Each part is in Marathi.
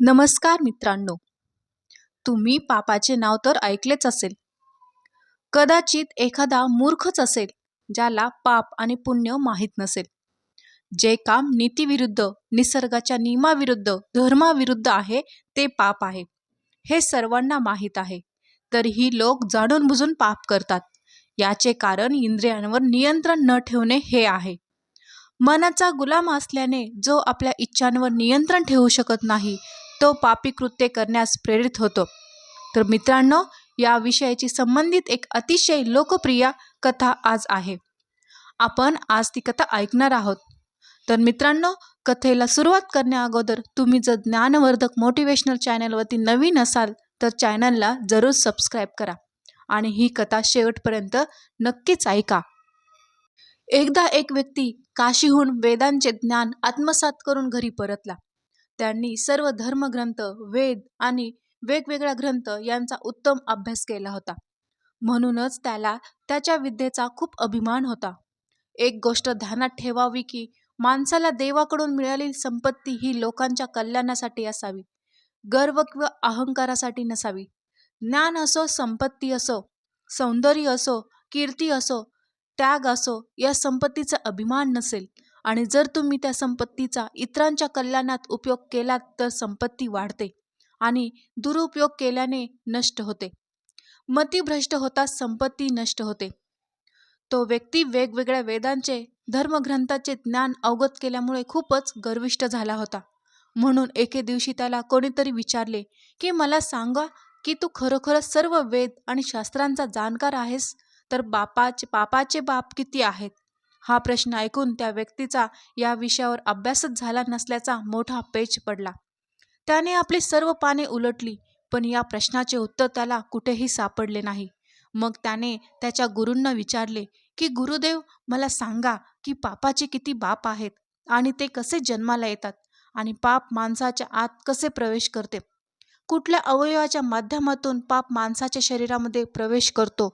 नमस्कार मित्रांनो. तुम्ही पापाचे नाव तर ऐकलेच असेल. कदाचित एखादा मूर्खच असेल ज्याला पाप आणि पुण्य माहीत नसेल. जे काम नीतीविरुद्ध निसर्गाच्या नियमाविरुद्ध धर्माविरुद्ध आहे ते पाप आहे. हे सर्वांना माहीत आहे. तरीही लोक जाणून बुजून पाप करतात. याचे कारण इंद्रियांवर नियंत्रण न ठेवणे हे आहे. मनाचा गुलाम असल्याने जो आपल्या इच्छांवर नियंत्रण ठेवू शकत नाही तो पापी कृत्य करण्यास प्रेरित होतो. तर मित्रांनो या विषयाची संबंधित एक अतिशय लोकप्रिय कथा आज आहे. आपण आज ती कथा ऐकणार आहोत. तर मित्रांनो कथेला सुरुवात करण्या अगोदर तुम्ही जर ज्ञानवर्धक मोटिवेशनल चॅनलवरती नवीन असाल तर चॅनलला जरूर सबस्क्राईब करा आणि ही कथा शेवटपर्यंत नक्कीच ऐका. एकदा एक व्यक्ती काशीहून वेदांचे ज्ञान आत्मसात करून घरी परतला. त्यांनी सर्व धर्मग्रंथ वेद आणि वेगवेगळ्या ग्रंथ यांचा उत्तम अभ्यास केला होता. म्हणूनच त्याला त्याच्या विद्येचा खूप अभिमान होता. एक गोष्ट ध्यानात ठेवावी की माणसाला देवाकडून मिळालेली संपत्ती ही लोकांच्या कल्याणासाठी असावी गर्व किंवा अहंकारासाठी नसावी. ज्ञान असो संपत्ती असो सौंदर्य असो कीर्ती असो त्याग असो या संपत्तीचा अभिमान नसेल आणि जर तुम्ही त्या संपत्तीचा इतरांच्या कल्याणात उपयोग केलात तर संपत्ती वाढते आणि दुरुपयोग केल्याने नष्ट होते. मती भ्रष्ट होताच संपत्ती नष्ट होते. तो व्यक्ती वेगवेगळ्या वेदांचे धर्मग्रंथाचे ज्ञान अवगत केल्यामुळे खूपच गर्विष्ट झाला होता. म्हणून एके दिवशी त्याला कोणीतरी विचारले की मला सांगा की तू खरोखरच सर्व वेद आणि शास्त्रांचा जाणकार आहेस? तर बापाचे पापाचे बाप किती आहेत? हा प्रश्न ऐकून त्या व्यक्तीचा या विषयावर अभ्यासच झाला नसल्याचा मोठा पेच पडला. त्याने आपली सर्व पाने उलटली पण या प्रश्नाचे उत्तर त्याला कुठेही सापडले नाही. मग त्याने त्याच्या गुरूंना विचारले की गुरुदेव मला सांगा की पापाचे किती बाप आहेत आणि ते कसे जन्माला येतात आणि पाप माणसाच्या आत कसे प्रवेश करते? कुठल्या अवयवाच्या माध्यमातून पाप माणसाच्या शरीरामध्ये प्रवेश करतो?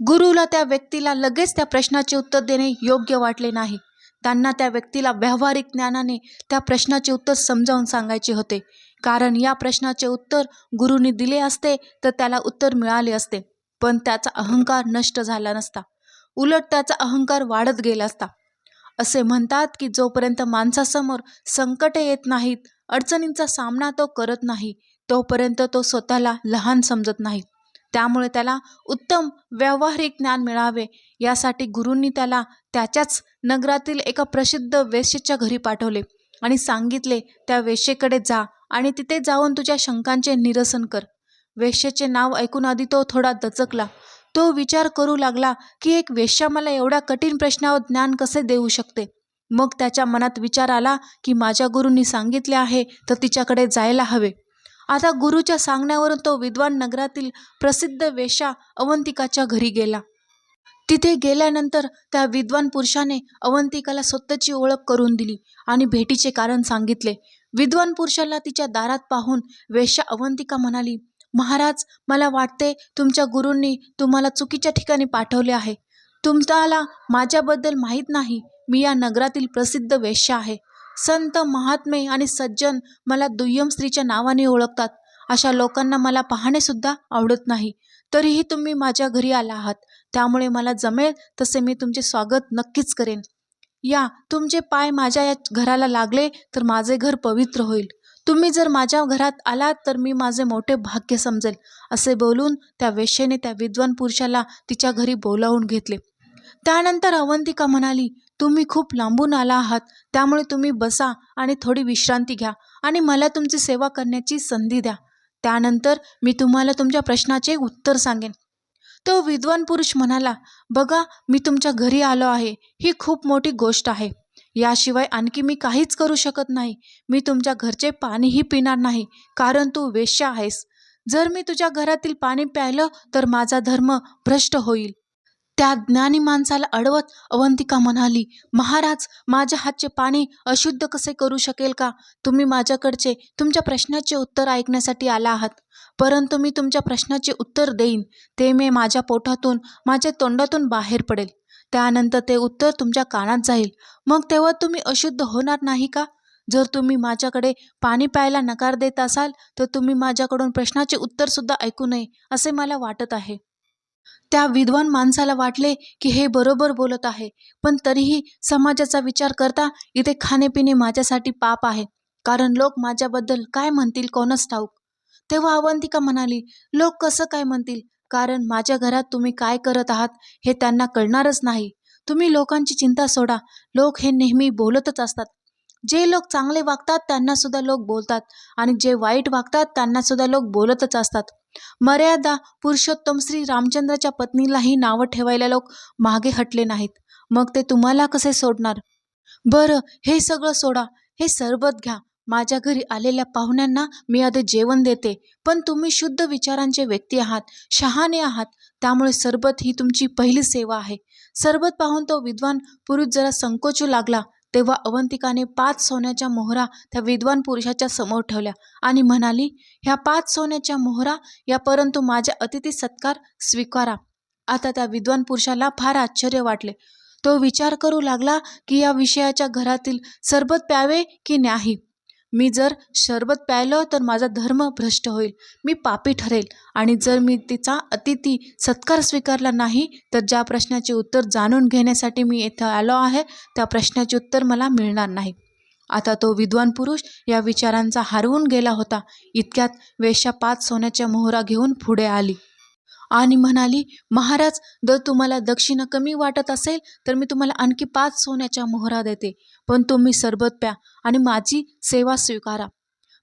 गुरुला त्या व्यक्तीला लगेच त्या प्रश्नाचे उत्तर देणे योग्य वाटले नाही. त्यांना त्या व्यक्तीला व्यावहारिक ज्ञानाने त्या प्रश्नाचे उत्तर समजावून सांगायचे होते. कारण या प्रश्नाचे उत्तर गुरुनी दिले असते तर त्याला उत्तर मिळाले असते. पण त्याचा अहंकार नष्ट झाला नसता. उलट त्याचा अहंकार वाढत गेला असता. असे म्हणतात की जोपर्यंत माणसासमोर संकटे येत नाहीत अडचणींचा सामना तो करत नाही तोपर्यंत तो स्वतःला लहान समजत नाही. त्यामुळे त्याला उत्तम व्यावहारिक ज्ञान मिळावे. यासाठी गुरूंनी त्याला त्याच्याच नगरातील एका प्रसिद्ध वेश्येच्या घरी पाठवले आणि सांगितले त्या वेश्येकडे जा आणि तिथे जाऊन तुझ्या शंकांचे निरसन कर. वेश्येचे नाव ऐकून आधी तो थोडा दचकला. तो विचार करू लागला की एक वेश्या मला एवढ्या कठीण प्रश्नावर ज्ञान कसे देऊ शकते? मग त्याच्या मनात विचार आला की माझ्या गुरूंनी सांगितले आहे तर तिच्याकडे जायला हवे. आता गुरुच्या सांगण्यावरून तो विद्वान नगरातील प्रसिद्ध वेश्या अवंतिकाच्या घरी गेला. तिथे गेल्यानंतर त्या विद्वान पुरुषाने अवंतिकाला स्वतःची ओळख करून दिली आणि भेटीचे कारण सांगितले. विद्वान पुरुषाला तिच्या दारात पाहून वेश्या अवंतिका म्हणाली महाराज मला वाटते तुमच्या गुरूंनी तुम्हाला चुकीच्या ठिकाणी पाठवले आहे. तुम्हाला माझ्याबद्दल माहीत नाही. मी या नगरातील प्रसिद्ध वेश्या आहे. संत महात्मे आणि सज्जन मला दुय्यम स्त्रीच्या नावाने ओळखतात. अशा लोकांना मला पाहणेसुद्धा आवडत नाही. तरीही तुम्ही माझ्या घरी आला आहात. त्यामुळे मला जमेल तसे मी तुमचे स्वागत नक्कीच करेन. या तुमचे पाय माझ्या या घराला लागले तर माझे घर पवित्र होईल. तुम्ही जर माझ्या घरात आलात तर मी माझे मोठे भाग्य समजेल असे बोलून त्या वेश्येने त्या विद्वान पुरुषाला तिच्या घरी बोलावून घेतले. त्यानंतर अवंतिका म्हणाली तुम्ही खूप लांबून आला आहात त्यामुळे तुम्ही बसा आणि थोडी विश्रांती घ्या आणि मला तुमची सेवा करण्याची संधी द्या. त्यानंतर मी तुम्हाला तुमच्या प्रश्नाचे उत्तर सांगेन. तो विद्वान पुरुष म्हणाला बघा मी तुमच्या घरी आलो आहे. ही खूप मोठी गोष्ट आहे. याशिवाय आणखी मी काहीच करू शकत नाही. मी तुमच्या घरचे पाणीही पिणार नाही कारण तू वेश्या आहेस. जर मी तुझ्या घरातील पाणी प्यायलं तर माझा धर्म भ्रष्ट होईल. त्या ज्ञानी माणसाला अडवत अवंतिका म्हणाली महाराज माझ्या हातचे पाणी अशुद्ध कसे करू शकेल का? तुम्ही माझ्याकडचे तुमच्या प्रश्नाचे उत्तर ऐकण्यासाठी आला आहात. परंतु मी तुमच्या प्रश्नाचे उत्तर देईन. ते मी माझ्या पोटातून माझ्या तोंडातून बाहेर पडेल. त्यानंतर ते उत्तर तुमच्या कानात जाईल. मग तेव्हा तुम्ही अशुद्ध होणार नाही का? जर तुम्ही माझ्याकडे पाणी प्यायला नकार देत असाल तर तुम्ही माझ्याकडून प्रश्नाचे उत्तरसुद्धा ऐकू नये असे मला वाटत आहे. त्या विद्वान माणसाला वाटले की हे बरोबर बोलत आहे पण तरीही समाजाचा विचार करता इथे खाणेपिणे माझ्यासाठी पाप आहे. कारण लोक माझ्याबद्दल काय म्हणतील कोणच ठाऊक. तेव्हा अवंतिका म्हणाली लोक कसं काय म्हणतील? कारण माझ्या घरात तुम्ही काय करत आहात हे त्यांना कळणारच नाही. तुम्ही लोकांची चिंता सोडा. लोक हे नेहमी बोलतच असतात. जे लोक चांगले वागतात त्यांना सुद्धा लोक बोलतात. आणि जे वाईट वागतात त्यांना सुद्धा लोक बोलतच असतात. मर्यादा पुरुषोत्तम श्री रामचंद्राच्या पत्नीलाही नावं ठेवायला लोक मागे हटले नाहीत. मग ते तुम्हाला कसे सोडणार? बरं हे सगळं सोडा. हे सरबत घ्या. माझ्या घरी आलेल्या पाहुण्यांना मी आधी जेवण देते. पण तुम्ही शुद्ध विचारांचे व्यक्ती आहात शहाणे आहात. त्यामुळे सरबत ही तुमची पहिली सेवा आहे. सरबत पाहून तो विद्वान पुरुष जरा संकोचू लागला. तेव्हा अवंतिकाने पाच सोन्याच्या मोहरा त्या विद्वान पुरुषाच्या समोर ठेवल्या आणि म्हणाली ह्या पाच सोन्याच्या मोहरा या परंतु माझ्या अतिथी सत्कार स्वीकारा. आता त्या विद्वान पुरुषाला फार आश्चर्य वाटले. तो विचार करू लागला की या विषयाच्या घरातील सरबत प्यावे की नाही? मी जर शरबत प्यायलं तर माझा धर्म भ्रष्ट होईल. मी पापी ठरेल. आणि जर मी तिचा अतिथी सत्कार स्वीकारला नाही तर ज्या प्रश्नाचे उत्तर जाणून घेण्यासाठी मी इथं आलो आहे त्या प्रश्नाचे उत्तर मला मिळणार नाही. आता तो विद्वान पुरुष या विचारांचा हरवून गेला होता. इतक्यात वेश्या पाच सोन्याच्या मोहरा घेऊन पुढे आली. आणि म्हणाली महाराज जर तुम्हाला दक्षिणा कमी वाटत असेल तर मी तुम्हाला आणखी पाच सोन्याच्या मोहरा देते. पण तुम्ही सरबत प्या आणि माझी सेवा स्वीकारा.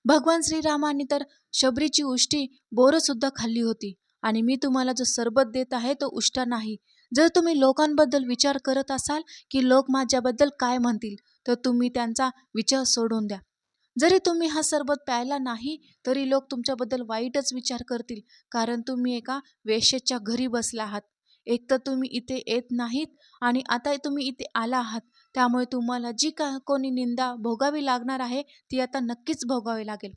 भगवान श्रीरामांनी तर शबरीची उष्टी बोरंसुद्धा खाल्ली होती. आणि मी तुम्हाला जो सरबत देत आहे तो उष्टा नाही. जर तुम्ही लोकांबद्दल विचार करत असाल की लोक माझ्याबद्दल काय म्हणतील तर तुम्ही त्यांचा विचार सोडून द्या. जरी तुम्ही हा सरबत प्यायला नाही तरी लोक तुमच्याबद्दल वाईटच विचार करतील. कारण तुम्ही एका वेश्येच्या घरी बसला आहात. एक तर तुम्ही इथे येत नाहीत आणि आता तुम्ही इथे आला आहात. त्यामुळे तुम्हाला जी का कोणी निंदा भोगावी लागणार आहे ती आता नक्कीच भोगावी लागेल.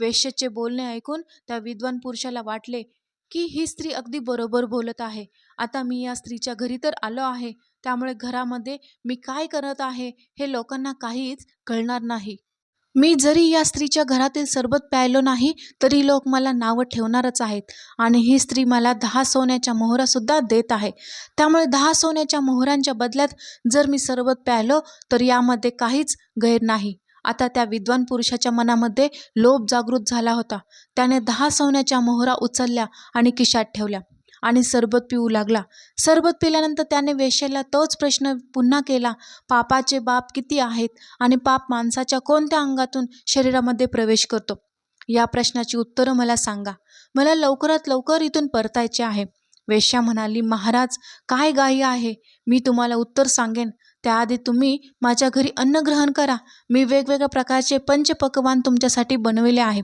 वेश्येचे बोलणे ऐकून त्या विद्वान पुरुषाला वाटले की ही स्त्री अगदी बरोबर बोलत आहे. आता मी या स्त्रीच्या घरी तर आलो आहे. त्यामुळे घरामध्ये मी काय करत आहे हे लोकांना काहीच कळणार नाही. मी जरी या स्त्रीच्या घरातील सरबत प्यायलो नाही तरी लोक मला नावं ठेवणारच आहेत आणि ही स्त्री मला दहा सोन्याच्या मोहरासुद्धा देत आहे. त्यामुळे दहा सोन्याच्या मोहरांच्या बदल्यात जर मी सरबत प्यायलो तर यामध्ये काहीच गैर नाही. आता त्या विद्वान पुरुषाच्या मनामध्ये लोभ जागृत झाला होता. त्याने दहा सोन्याच्या मोहरा उचलल्या आणि किशात ठेवल्या. आणि सरबत पिऊ लागला. सरबत पिल्यानंतर त्याने वेश्याला तोच प्रश्न पुन्हा केला पापाचे बाप किती आहेत आणि पाप माणसाच्या कोणत्या अंगातून शरीरामध्ये प्रवेश करतो? या प्रश्नाची उत्तरं मला सांगा. मला लवकरात लवकर इथून परतायचे आहे. वेश्या म्हणाली महाराज काय गाई आहे? मी तुम्हाला उत्तर सांगेन. त्याआधी तुम्ही माझ्या घरी अन्न ग्रहण करा. मी वेगवेगळ्या प्रकारचे पंचपक्वान तुमच्यासाठी बनविले आहे.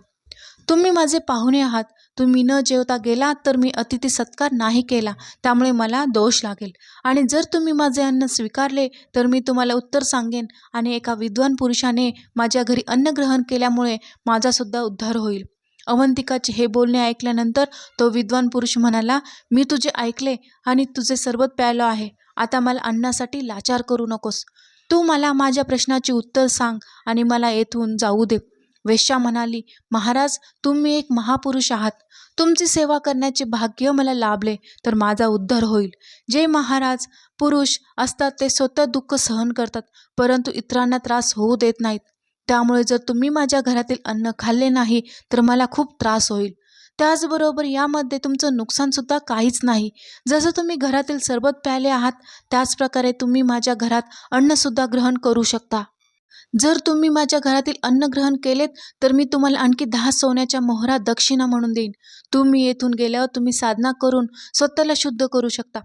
तुम्ही माझे पाहुणे आहात. तुम्ही न जेवता गेलात तर मी अतिथी सत्कार नाही केला त्यामुळे मला दोष लागेल. आणि जर तुम्ही माझे अन्न स्वीकारले तर मी तुम्हाला उत्तर सांगेन आणि एका विद्वान पुरुषाने माझ्या घरी अन्न ग्रहण केल्यामुळे माझासुद्धा उद्धार होईल. अवंतिकाचे हे बोलणे ऐकल्यानंतर तो विद्वान पुरुष म्हणाला मी तुझे ऐकले आणि तुझे सरबत प्यायलो आहे. आता मला अन्नासाठी लाचार करू नकोस. तू मला माझ्या प्रश्नाचे उत्तर सांग आणि मला येथून जाऊ दे. वेश्या म्हणाली महाराज तुम्ही एक महापुरुष आहात. तुमची सेवा करण्याचे भाग्य मला लाभले तर माझा उद्धार होईल. जे महाराज पुरुष असतात ते स्वतः दुःख सहन करतात परंतु इतरांना त्रास होऊ देत नाहीत. त्यामुळे जर तुम्ही माझ्या घरातील अन्न खाल्ले नाही तर मला खूप त्रास होईल. त्याचबरोबर यामध्ये तुमचं नुकसानसुद्धा काहीच नाही. जसं तुम्ही घरातील सरबत प्यायले आहात त्याचप्रकारे तुम्ही माझ्या घरात अन्नसुद्धा ग्रहण करू शकता. जर तुम्ही माझ्या घरातील अन्न ग्रहण केलेत तर मी तुम्हाला आणखी दहा सोन्याच्या मोहरा दक्षिणा म्हणून देईन. तुम्ही येथून गेल्यावर तुम्ही साधना करून स्वतःला शुद्ध करू शकता.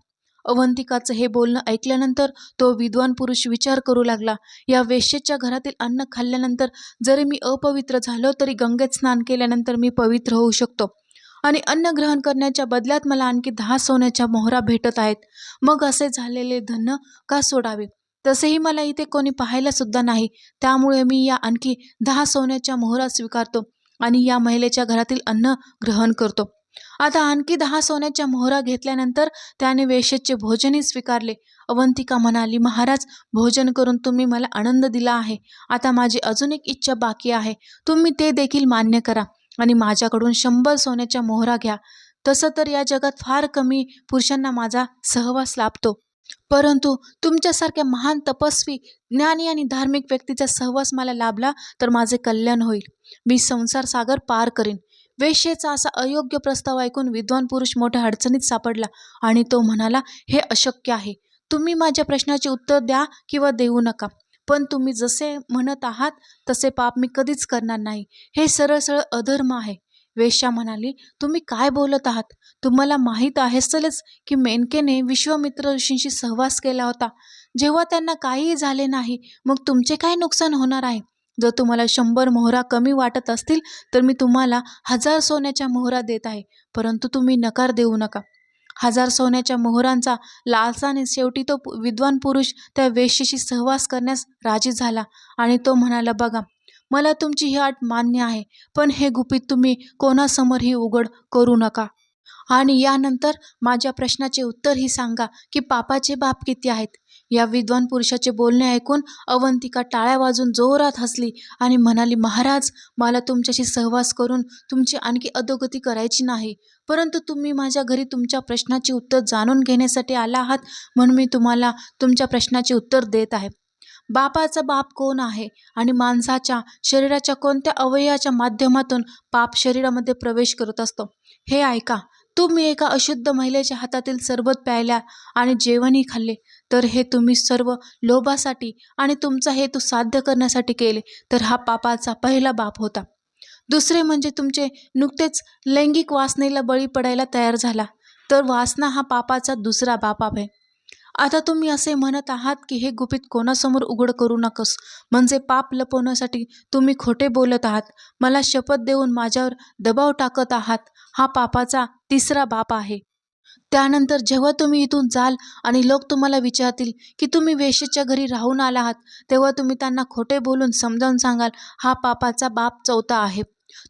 अवंतिकाचं हे बोलणं ऐकल्यानंतर तो विद्वान पुरुष विचार करू लागला. या वेश्येच्या घरातील अन्न खाल्ल्यानंतर जरी मी अपवित्र झालो तरी गंगेत स्नान केल्यानंतर मी पवित्र होऊ शकतो. आणि अन्न ग्रहण करण्याच्या बदल्यात मला आणखी दहा सोन्याच्या मोहरा भेटत आहेत. मग असे झालेले धन का सोडावे? तसेही मला इथे कोणी पाहायला सुद्धा नाही. त्यामुळे मी या आणखी दहा सोन्याच्या मोहरा स्वीकारतो आणि या महिलेच्या घरातील अन्न ग्रहण करतो. आता आणखी दहा सोन्याच्या मोहरा घेतल्यानंतर त्याने वेशेचे भोजनही स्वीकारले. अवंतिका म्हणाली महाराज भोजन करून तुम्ही मला आनंद दिला आहे. आता माझी अजून एक इच्छा बाकी आहे. तुम्ही ते देखील मान्य करा आणि माझ्याकडून शंभर सोन्याच्या मोहरा घ्या. तसं तर या जगात फार कमी पुरुषांना माझा सहवास लाभतो. परंतु तुमच्यासारख्या महान तपस्वी ज्ञानी आणि धार्मिक व्यक्तीचा सहवास मला लाभला तर माझे कल्याण होईल. मी संसार सागर पार करीन. वेश्येचा असा अयोग्य प्रस्ताव ऐकून विद्वान पुरुष मोठ्या अडचणीत सापडला आणि तो म्हणाला हे अशक्य आहे. तुम्ही माझ्या प्रश्नाचे उत्तर द्या किंवा देऊ नका. पण तुम्ही जसे म्हणत आहात तसे पाप मी कधीच करणार नाही. हे सरळ सरळ अधर्म आहे. वेश्या म्हणाली तुम्ही काय बोलत आहात? तुम्हाला माहीत आहेच की मेनकेने विश्वामित्र ऋषींशी सहवास केला होता. जेव्हा त्यांना काहीही झाले नाही मग तुमचे काय नुकसान होणार आहे? जर तुम्हाला शंभर मोहरा कमी वाटत असतील तर मी तुम्हाला हजार सोन्याच्या मोहरा देत आहे परंतु तुम्ही नकार देऊ नका. हजार सोन्याच्या मोहरांचा लालसाने शेवटी तो विद्वान पुरुष त्या वेश्येशी सहवास करण्यास राजी झाला आणि तो म्हणाला बघा मला तुमची ही अट मान्य आहे पण हे गुपित तुम्ही कोणासमोरही उघड करू नका. आणि यानंतर माझ्या प्रश्नाचे उत्तरही सांगा की पापाचे बाप किती आहेत? या विद्वान पुरुषाचे बोलणे ऐकून अवंतिका टाळ्या वाजून जोरात हसली आणि म्हणाली महाराज मला तुमच्याशी सहवास करून तुमची आणखी अधोगती करायची नाही. परंतु तुम्ही माझ्या घरी तुमच्या प्रश्नाचे उत्तर जाणून घेण्यासाठी आला आहात म्हणून मी तुम्हाला तुमच्या प्रश्नाचे उत्तर देत आहे. बापाचा बाप कोण आहे आणि माणसाच्या शरीराच्या कोणत्या अवयवाच्या माध्यमातून पाप शरीरामध्ये प्रवेश करत असतो? हे ऐका. तुम्ही एका अशुद्ध महिलेच्या हातातील सरबत प्यायल्या आणि जेवणही खाल्ले तर हे तुम्ही सर्व लोभासाठी आणि तुमचा हेतू साध्य करण्यासाठी केले तर हा पापाचा पहिला बाप होता. दुसरे म्हणजे तुमचे नुकतेच लैंगिक वासनेला बळी पडायला तयार झाला तर वासना हा पापाचा दुसरा बाप आहे. आता तुम्ही असे म्हणत आहात की हे गुपित कोणासमोर उघड करू नकोस. म्हणजे पाप लपवण्यासाठी तुम्ही खोटे बोलत आहात. मला शपथ देऊन माझ्यावर दबाव टाकत आहात. हा पापाचा तिसरा बाप आहे. त्यानंतर जेव्हा तुम्ही इथून जाल आणि लोक तुम्हाला विचारतील की तुम्ही वेशीच्या घरी राहून आला आहात तेव्हा तुम्ही त्यांना खोटे बोलून समजावून सांगाल हा पापाचा बाप चौथा आहे.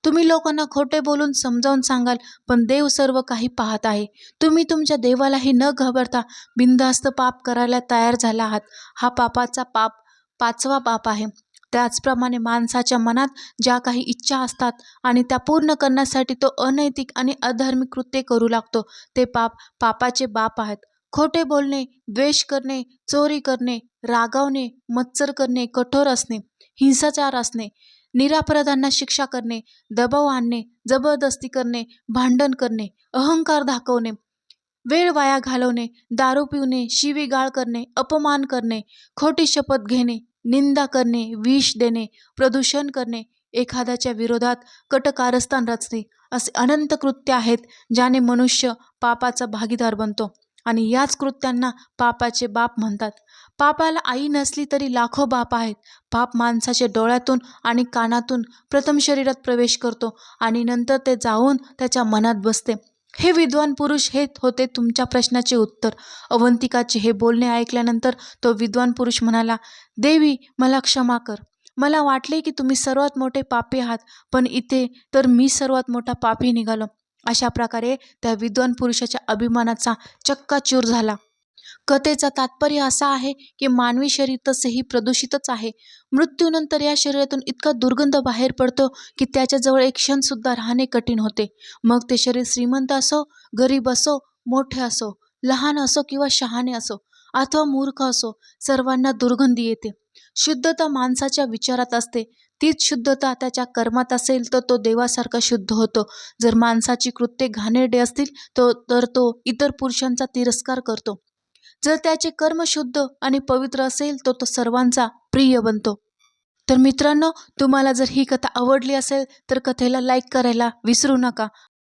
तुम्ही लोकांना खोटे बोलून समजावून सांगाल पण देव सर्व काही पाहत आहे. तुम्ही तुमच्या देवालाही न घाबरता बिनधास्त पाप करायला तयार झाला आहात. हा पापाचा पाप पाचवा पाप आहे. त्याचप्रमाणे माणसाच्या मनात ज्या काही इच्छा असतात आणि त्या पूर्ण करण्यासाठी तो अनैतिक आणि अधार्मिक कृत्ये करू लागतो ते पाप पापाचे बाप आहेत. खोटे बोलणे द्वेष करणे चोरी करणे रागावणे मत्सर करणे कठोर असणे हिंसाचार असणे निरापराधांना शिक्षा करणे दबाव आणणे जबरदस्ती करणे भांडण करणे अहंकार दाखवणे वेळ वाया घालवणे दारू पिवणे शिवीगाळ करणे अपमान करणे खोटी शपथ घेणे निंदा करणे विष देणे प्रदूषण करणे एखाद्याच्या विरोधात कटकारस्थान रचणे असे अनंत कृत्य आहेत ज्याने मनुष्य पापाचा भागीदार बनतो. आणि याच कृत्यांना पापाचे बाप म्हणतात. पापाला आई नसली तरी लाखो बाप आहेत. पाप माणसाच्या डोळ्यातून आणि कानातून प्रथम शरीरात प्रवेश करतो आणि नंतर ते जाऊन त्याच्या मनात बसते. हे विद्वान पुरुष हे होते तुमच्या प्रश्नाचे उत्तर. अवंतिकाचे हे बोलणे ऐकल्यानंतर तो विद्वान पुरुष म्हणाला देवी मला क्षमा कर. मला वाटले की तुम्ही सर्वात मोठे पापी आहात पण इथे तर मी सर्वात मोठा पापी निघालो. अशा प्रकारे त्या विद्वान पुरुषाच्या अभिमानाचा चक्काचूर झाला. कथेचा तात्पर्य असा आहे की मानवी शरीर तसेही प्रदूषितच आहे. मृत्यूनंतर या शरीरातून इतका दुर्गंध बाहेर पडतो की त्याच्याजवळ एक क्षणसुद्धा राहणे कठीण होते. मग ते शरीर श्रीमंत असो गरीब असो मोठे असो लहान असो किंवा शहाणे असो अथवा मूर्ख असो सर्वांना दुर्गंधी येते. शुद्धता माणसाच्या विचारात असते. तीच शुद्धता त्याच्या कर्मात असेल तर तो देवासारखा शुद्ध होतो. जर माणसाची कृत्ये घाणेरडे असतील तो तर तो इतर पुरुषांचा तिरस्कार करतो. जर त्याचे कर्म शुद्ध आणि पवित्र असेल तर तो सर्वांचा प्रिय बनतो. तर मित्रांनो तुम्हाला जर ही कथा आवडली असेल तर कथेला लाईक करायला विसरू नका.